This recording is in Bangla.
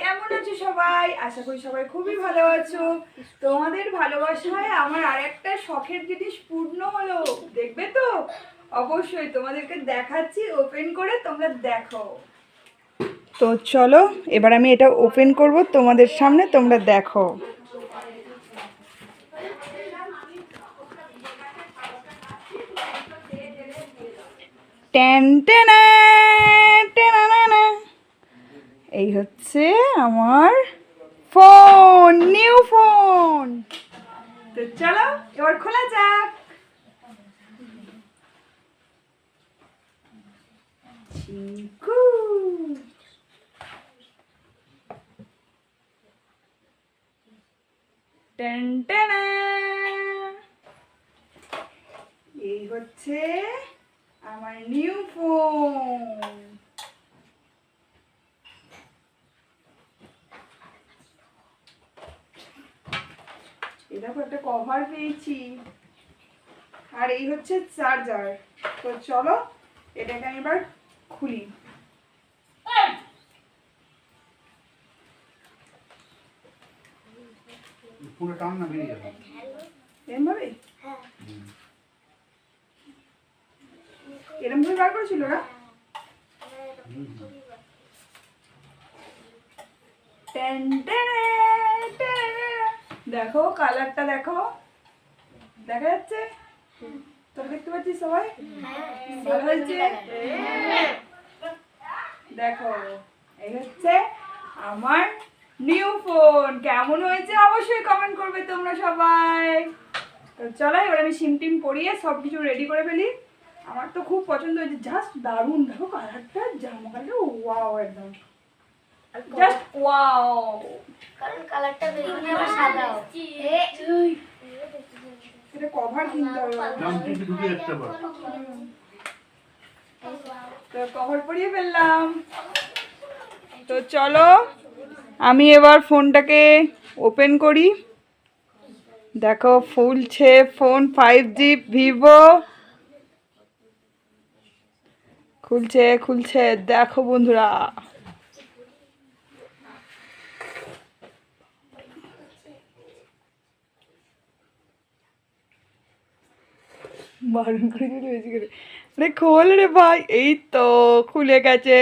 কেমন আছো সবাই? আশা করি সবাই খুবই ভালো আছো। তোমাদের ভালোবাসায় আমার আর একটা শখের জিনিস পূর্ণ হলো, দেখবে তো? অবশ্যই তোমাদেরকে দেখাচ্ছি ওপেন করে তোমরা দেখো। তো চলো, এবার আমি এটা ওপেন করব, তোমাদের সামনে তোমরা দেখো। টেন টেনা। এই হচ্ছে আমার ফোন, নিউ ফোন। তো চলো, এবার খোলা যাক। এই হচ্ছে আমার নিউ ফোন। দেখো একটা কভার পেয়েছি। আর এই হচ্ছে চার্জার তো চলো এটাকে আমি এবার খুলি। পুরো টান না বেরিয়ে যাবে। এরম ভাবে এরম ভাবে বার করেছিল ওরা? টেন টেনে, টেনে। দেখো কালারটা দেখো। দেখা যাচ্ছে? তোরা দেখতে পাচ্ছিস সবাই? ভালো হয়েছে? দেখো এই হচ্ছে আমার নিউ ফোন কেমন হয়েছে অবশ্যই কমেন্ট করবে তোমরা সবাই। তো চলো এবার আমি সিম টিম পরিয়ে সব কিছু রেডি করে ফেলি। আমার তো খুব পছন্দ হয়েছে। জাস্ট দারুণ দেখো কালারটা জামা কালারটা ওয়াও একদম জাস্ট ওয়াও কারণ কালারটা বেগুনি আবার সাদাও। এটা কভার কিনতে হবে দাম কিন্তু তো কভার পরিয়ে ফেললাম। তো চলো আমি এবার ফোনটাকে ওপেন করি। দেখো ফুলছে ফোন ফাইভ জি ভিভো। খুলছে খুলছে। দেখো বন্ধুরা। বারণ করে দিল বেশি করে খোল রে ভাই এই তো খুলে গেছে।